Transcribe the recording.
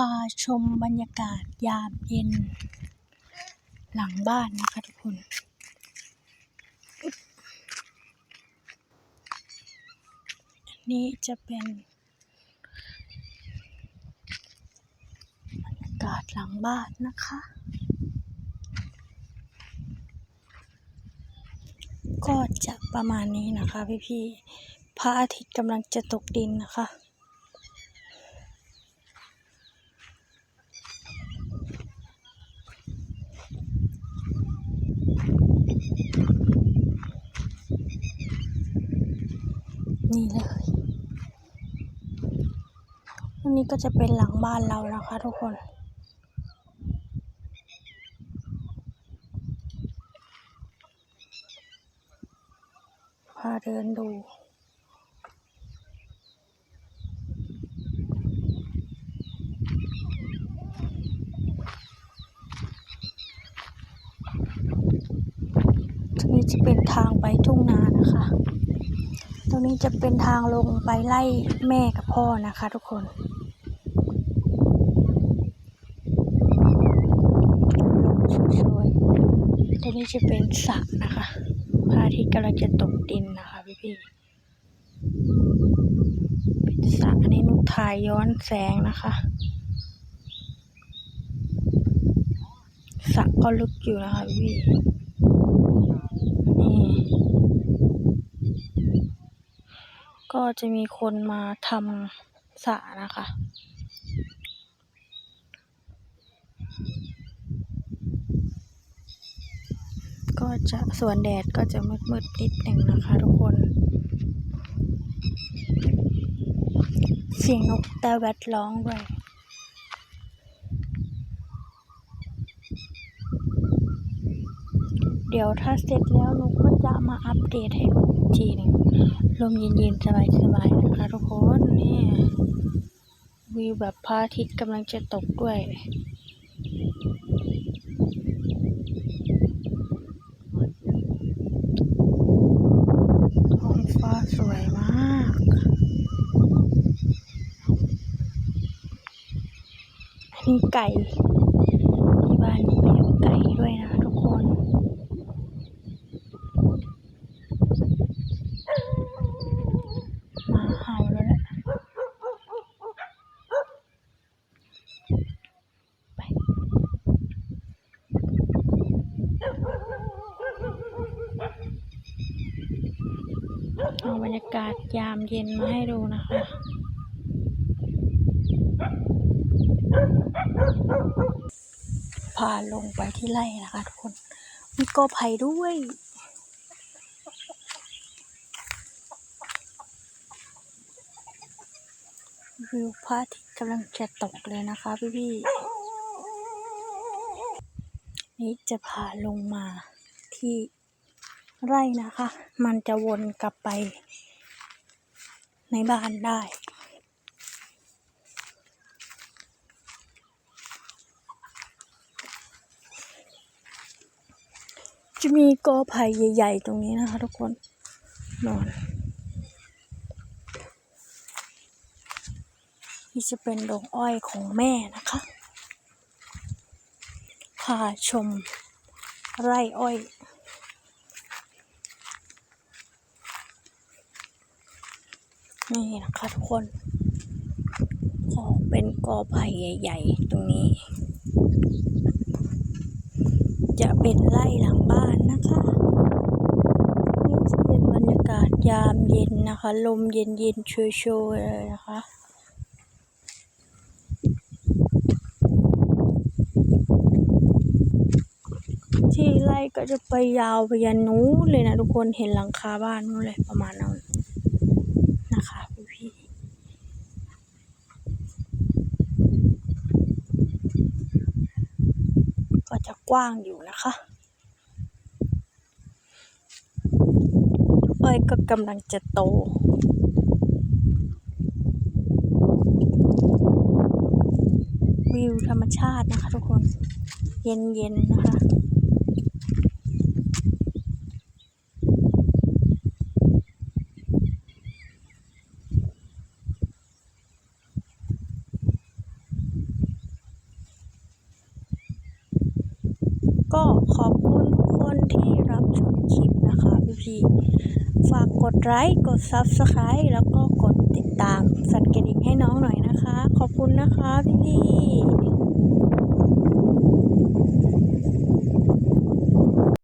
พาชมบรรยากาศยามเย็น หลังบ้านนะคะทุกคน อันนี้จะเป็นบรรยากาศหลังบ้านนะคะ ก็จะประมาณนี้นะคะพี่ๆพระอาทิตย์กำลังจะตกดินนะคะ นี่เลยอันนี้ก็จะเป็นหลังบ้านเรานะคะทุกคนพาเดินดูตรงนี้จะเป็นทางไปทุ่งนานะคะ รงนี้จะเป็นทางลงไปไล่แม่กับพ่อนะคะทุกคนลงช่วยๆตรงนี้จะเป็นสระนะคะพระอาทิตย์กำลังจะตกดินนะคะพี่พี่ๆเป็นสระอันนี้นุกถ่ายย้อนแสงนะคะสระก็ลึกอยู่นะคะพี่ๆนี่ ก็จะมีคนมาทำสระนะคะ ก็จะส่วนแดดก็จะมืดๆนิดหนึ่งนะคะทุกคน เสียงนกแต่แวดร้องด้วย เดี๋ยวถ้าเสร็จแล้วนุกก็จะมาอัปเดตให้ดูทีหนึ่งลมเย็นๆ สบายๆ นะคะทุกคนนี่วิวแบบพระอาทิตย์กำลังจะตกด้วยท้องฟ้าสวยมากนี่ไก่ที่บ้านมีเลี้ยงไก่ด้วยนะทุกคน หมาเห่าแล้วแหละไป เอาบรรยากาศยามเย็นมาให้ดูนะคะพาลงไปที่ไร่นะคะทุกคน มีกอไผ่ด้วย วิวพระอาทิตย์กำลังจะตกเลยนะคะพี่พี่นี่จะพาลงมาที่ ไร่นะคะ มันจะวนกลับไป ในบ้านได้ จะมีกอไผ่ใหญ่ ๆ ตรงนี้นะคะทุกคนนอนนี่จะเป็นดงอ้อยของแม่นะคะพาชมไร่อ้อย นี่นะคะทุกคนก็เป็นกอไผ่ใหญ่ ๆ ตรงนี้ จะเป็นไร่หลังบ้านนะคะนี่จะเป็นบรรยากาศยามเย็นนะคะ ลมเย็นๆโชยๆเลยนะคะที่ไร่ก็จะไปยาวไปยันนู้นเลยนะทุกคนเห็นหลังคาบ้านนู้นเลยประมาณนั้นนะคะพี่พี่ๆ กว้างอยู่นะคะอ้อยก็กำลังจะโตวิวธรรมชาตินะคะทุกคน เย็นๆนะคะ ก็ขอบคุณทุกคนที่รับชมคลิปนะคะพี่พี่ฝากกดไลค์กด Subscribe แล้วก็กดติดตามสั่นกระดิ่งให้น้องหน่อยนะคะ ขอบคุณนะคะพี่